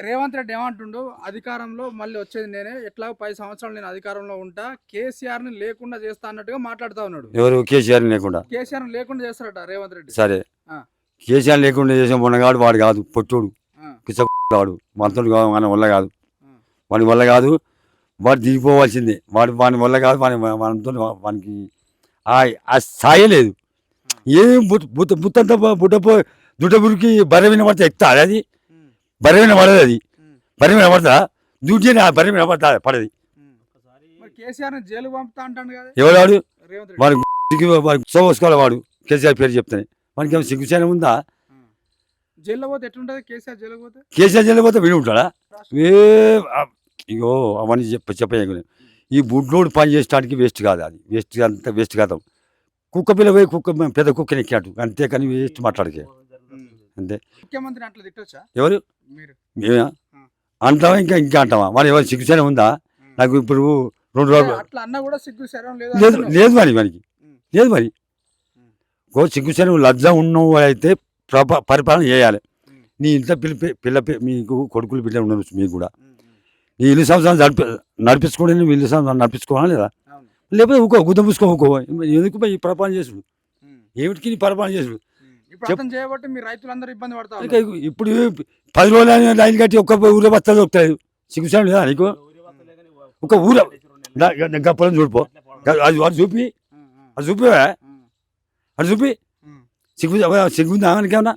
రేవంత్ రెడ్డి ఏమంటుండు? అధికారంలో మళ్ళీ వచ్చేది నేనే. ఎట్లా పది సంవత్సరాలు నేను అధికారంలో ఉంటా? కేసీఆర్ని లేకుండా చేస్తా అన్నట్టుగా మాట్లాడుతా ఉన్నాడు. ఎవరు? కేసీఆర్ లేకుండా. కేసీఆర్ లేకుండా చేస్తారట రేవంత్ రెడ్డి. సరే. కేసీఆర్ లేకుండా చేసిన మొన్నగాడు వాడు కాదు పొట్టోడు. వాడు మనతోడు కాదు మన వల్ల కాదు. వాడి వల్ల కాదు వాడు దిగిపోవాల్సిందే. వాడు వాని వల్ల కాదు వాని మనతో వానికి ఆ- స్థాయి లేదు. ఏం బుట్ట బుట్ట బుట్టపో దుట్టపురికి బర్రె వినబడితే ఎక్కుతా అది? ఉమ్, బర్రె వినబడదు అది ఉమ్, బర్రె వినబడతా డ్యూటీ ఆ బర్రె వినబడతా పడది ఎవడాడు రెడ్డి. వాడు వాడు సోసుకోవాలి వాడు. కేసీఆర్ పేరు చెప్తానే. వానికి ఏమైనా సిగ్గుచేన ఉందా? ఆ. జైల్లో పోతే ఎట్లుంటది? కేసీఆర్ జైలు పోతే? కేసీఆర్ విని ఉంటాడా? ఏ ఇగో అవన్నీ చెప్ప చెప్పే ఈ బుడ్లోడు పని చేసడానికి వేస్ట్ కాదు అది. వేస్ట్ అంత వేస్ట్ కాదు. కుక్క పిల్ల పోయి కుక్క పెద్ద కుక్కని ఎక్కాడు అంతేకాని వేస్ట్ మాట్లాడకే. అంతే. ముఖ్యమంత్రిని అట్లా తిట్టొచ్చా? ఎవరు? మేమా అంటావా? ఇంకా ఇంకా అంటావా? వాడు ఎవరు సిగ్గుచేన ఉందా? నాకు ఇప్పుడు రెండు రోజులు అట్లా అన్నా కూడా సిగ్గు శరం లేదు లేదు మరి మనకి. లేదు మరి. ఓ సిగ్గుచేన లజ్జ ఉన్నవు అయితే పరిపాలన చేయాలి. నీ ఇంట్లో పిల్ల పిల్ల మీకు కొడుకులు బిడ్డ ఉండవచ్చు మీకు కూడా. నీ ఇల్లు సంవత్సరం నడిపి నడిపించుకోండి నువ్వు ఇల్లు సంవత్సరం నడిపించుకోవాలా లేదా? లేకపోతే ఊకో గుద్ద పూసుకో ఊకో. ఎందుకు పోయి ఈ పరిపాలన చేసుడు? ఏమిటికి నీ పరిపాలన చేసుడు. ఇప్పుడు చేయబట్టి మీ రైతులందరూ ఇబ్బంది పడతా ఇంకా ఇప్పుడు పది రోజులు లైన్ కట్టి ఒక్క ఊరే బస్తాలు దొరుకుతాయి. సిగ్గుసాడు లేదా నీకు? ఒక ఊర గప్పలని చూడిపో. అది వాడు చూపి. అది చూపివా? అది చూపి. సిగ్గు సిగ్గుందా మనకేమన్నా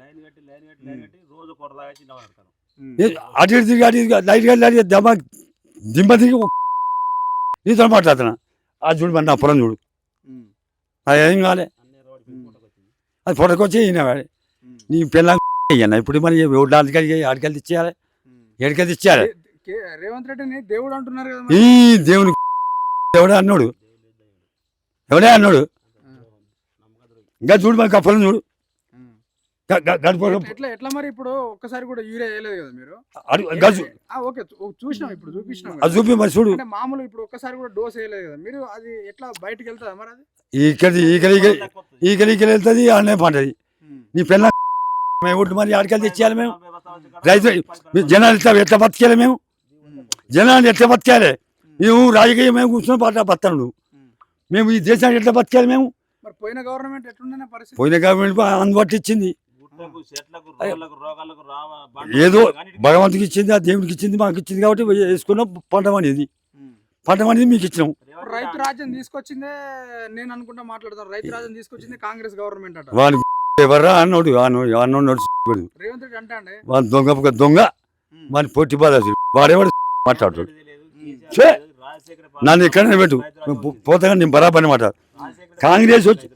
ఏ, అటు ఇటు తిరిగి అటు తిరిగి, లైట్ గాలి లైట్ దిమ్మ దిగి ఒక- నీతో మాట్లాడుతున్నా. అది చూడు మరి నా పొలం చూడు. అది ఏం కాలే. అది ఫోటోకి వచ్చి ఈయన. నీ పిల్ల అయ్యన్న. ఇప్పుడు మరి ఎవరు ఆడికెళ్ళి ఆడికెళ్ళి ఇచ్చేయాలి? ఎడికెళ్ళి ఇచ్చేయాలి? రేవంత్ రెడ్డిని దేవుడు అంటున్నారు కదా ఈ. దేవుని ఎవడే అన్నాడు. ఎవడే అన్నాడు? ఇంకా చూడు మరి కప్పలం చూడు. ఎట్లా- మరి ఇప్పుడు ఒక్కసారి కూడా యూరియా వేయలేదు కదా మీరు? అడు గజు. ఆ, ఓకే చూసినాం ఇప్పుడు చూపించినాం అది చూపి మరి చూడు. అంటే మామూలు ఇప్పుడు ఒక్కసారి కూడా డోస్ వేయలేదు కదా. మీరు అది ఎట్లా బయటకు వెళ్తుందా మరి అది? ఇక్కడ ఈకలి ఈకలి ఈకలి వెళ్తుంది అన్నే పంటది. నీ పిల్ల మేము ఒకటి మరి ఆడికెళ్ళి తెచ్చేయాలి మేము. రైతు మీ జనాలు ఎట్లా ఎట్లా బతికేయాలి మేము. జనాన్ని ఎట్లా బతికేయాలి నువ్వు రాజకీయం మేము కూర్చొని పట్ట బతాను మేము ఈ దేశాన్ని ఎట్లా బతికేయాలి మేము? మరి పోయిన గవర్నమెంట్ పోయిన గవర్నమెంట్ అందుబాటు ఇచ్చింది. ఏదో భగవంతుకి ఇచ్చింది ఆ దేవుడికి ఇచ్చింది మాకు ఇచ్చింది కాబట్టి వేసుకున్నాం పంట అనేది. పంట అనేది మీకు ఇచ్చినాం. రైతు రాజ్యం తీసుకొచ్చిందే నేను అనుకుంటా మాట్లాడతాను. రైతు రాజ్యం తీసుకొచ్చింది కాంగ్రెస్ గవర్నమెంట్ అట. వాడు ఎవర్రా అన్నాడు అన్నాడు వాడు రేవంత్ రెడ్డి అంటే వాడు దొంగ దొంగ. వాని పొట్టి బాధ వాడేవాడు మాట్లాడుతాడు. నన్ను ఎక్కడనే పెట్టు పోతా నేను బరాబర్ మాట కాంగ్రెస్ వచ్చి.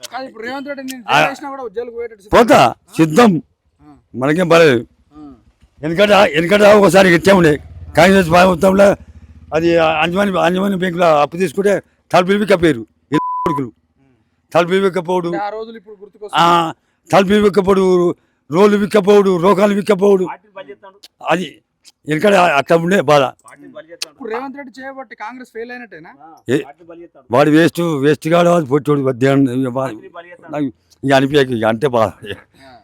పోతా సిద్ధం. మనకేం పర్లేదు ఎందుకంటే ఎందుకంటే ఒకసారి ఇట్టే ఉండే. కాంగ్రెస్ ప్రభుత్వంలో అది అంజమాని అంజమాని బ్యాంకులో అప్పు తీసుకుంటే తలుపులు ఈ కొడుకులు. తలుపులు విక్కపోడు తలుపులు విక్కపోడు రోడ్లు విక్కపోడు రోగాలు విక్కపోడు అది ఎందుకంటే అట్లా ఉండే బాధ. పార్టీని బలి చేస్తాడు. ఇప్పుడు రేవంత్ రెడ్డి చేయబట్టి కాంగ్రెస్ ఫెయిల్ అయినట్టేనా? ఏ- వాడు వేస్ట్ వేస్ట్ కాడు వాడు పొట్టోడు ఇక అనిపించక ఇక అంటే బాధ. ఇక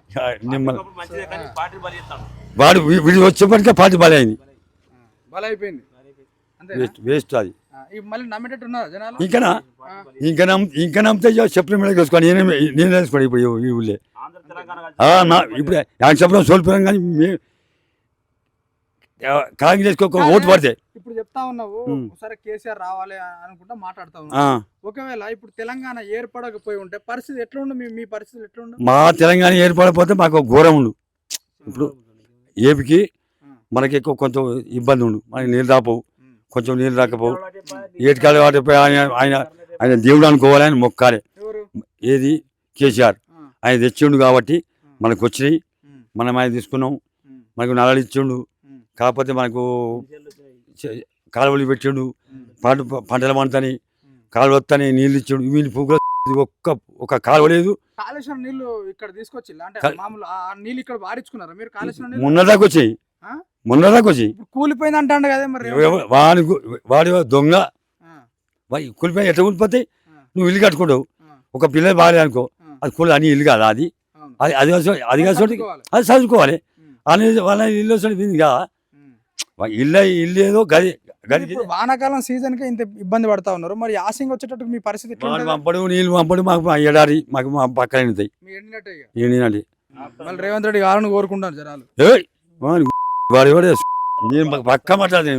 నిమ్మల మంచిదే కానీ బలి వాడు వీ- వీడు వచ్చేప్పటికే పార్టీ బలైంది ఆ, బల అయిపోయింది. అంతే వేస్ట్ వేస్ట్ అది. ఇవి మళ్ళీ నమ్మేటట్టు ఉన్నారా జనాలు? ఇంకనా? ఆ, ఇంకా నమ్ ఇంకా నమ్మితే ఇక చెప్పుల మీద వేసుకోండి. నేనే నేను వేసుకోండి ఇప్పుడు ఈ- ఊళ్ళే. ఆంధ్ర తెలంగాణ ఆ, నా ఇప్పుడు యాక్ చెప్పడం సోల్పురం కానీ మే ఒక ఓటు పడితే. ఇప్పుడు చెప్తా ఉన్నావు. ఒకసారి కేసీఆర్ రావాలి అనుకుంటా మాట్లాడుతా ఆ, ఉన్నావు ఒకవేళ ఇప్పుడు తెలంగాణ ఏర్పడకపోయి ఉంటే పరిస్థితి ఎట్లుండు? మీ పరిస్థితులు ఎట్లుండు? మా తెలంగాణ ఏర్పడకపోతే మాకు ఒక ఘోరం ఉండు. ఇప్పుడు ఏపికి మనకి ఎక్కువ కొంచెం ఇబ్బంది ఉండు. మనకి నీళ్ళు రాపోవు. కొంచెం నీళ్ళు రాకపోవు. ఏటికాడ వాటిపై ఆయన ఆయన ఆయన దేవుడు అనుకోవాలి ఆయన మొక్కాలి. ఏది? కేసీఆర్. ఆయన తెచ్చిండు కాబట్టి మనకు వచ్చినాయి. మనం ఆయన తీసుకున్నాం. మనకు నల్లలు ఇచ్చిండు. కాకపోతే మనకు కాలువలు పెట్టిండు పంట పంటలు పండుతాయి. కాలువ వస్తాయి నీళ్ళు ఇచ్చిండు వీని పువ్వులు ఒక్క ఒక కాలువ లేదు. కాళేశ్వరం ఇక్కడ తీసుకొచ్చి నీళ్ళు ఇక్కడ వారించుకున్నారా మీరు కాళేశ్వరం నీళ్ళు? మొన్నదాకా వచ్చాయి? మొన్నదాకా వచ్చాయి. కూలిపోయింది అంటాడు కదా మరి గు- వాడి దొంగ. వాడి కూలిపోయి ఎట్లా కూలిపోతాయి నువ్వు ఇల్లు కట్టుకుంటావు. ఒక పిల్ల బాగా అనుకో అది కూలి అని ఇల్లు కాదా అది. అది అది అది కాదు. అది చదువుకోవాలి ఉమ్, అని వాళ్ళ ఇల్లు కాదా? ఉమ్. ఇల్లు ఇల్లు ఏదో గది గది ఇప్పుడు వానాకాలం సీజన్కి ఇంత ఇబ్బంది పడతా ఉన్నారు మరి యాసింగ్ వచ్చేటట్టు మీ పరిస్థితి ఎట్లా ఉంటది? పంపడు నీళ్ళు పంపడు మాకు ఎడారి మాకు మా పక్కన మీ ఎండినట్టే ఇక. ఏంటండి మళ్ళీ రేవంత్ రెడ్డి కావాలని కోరుకుంటాను జనాలు ఏయ్ వాడు పక్క మాట్లాడేది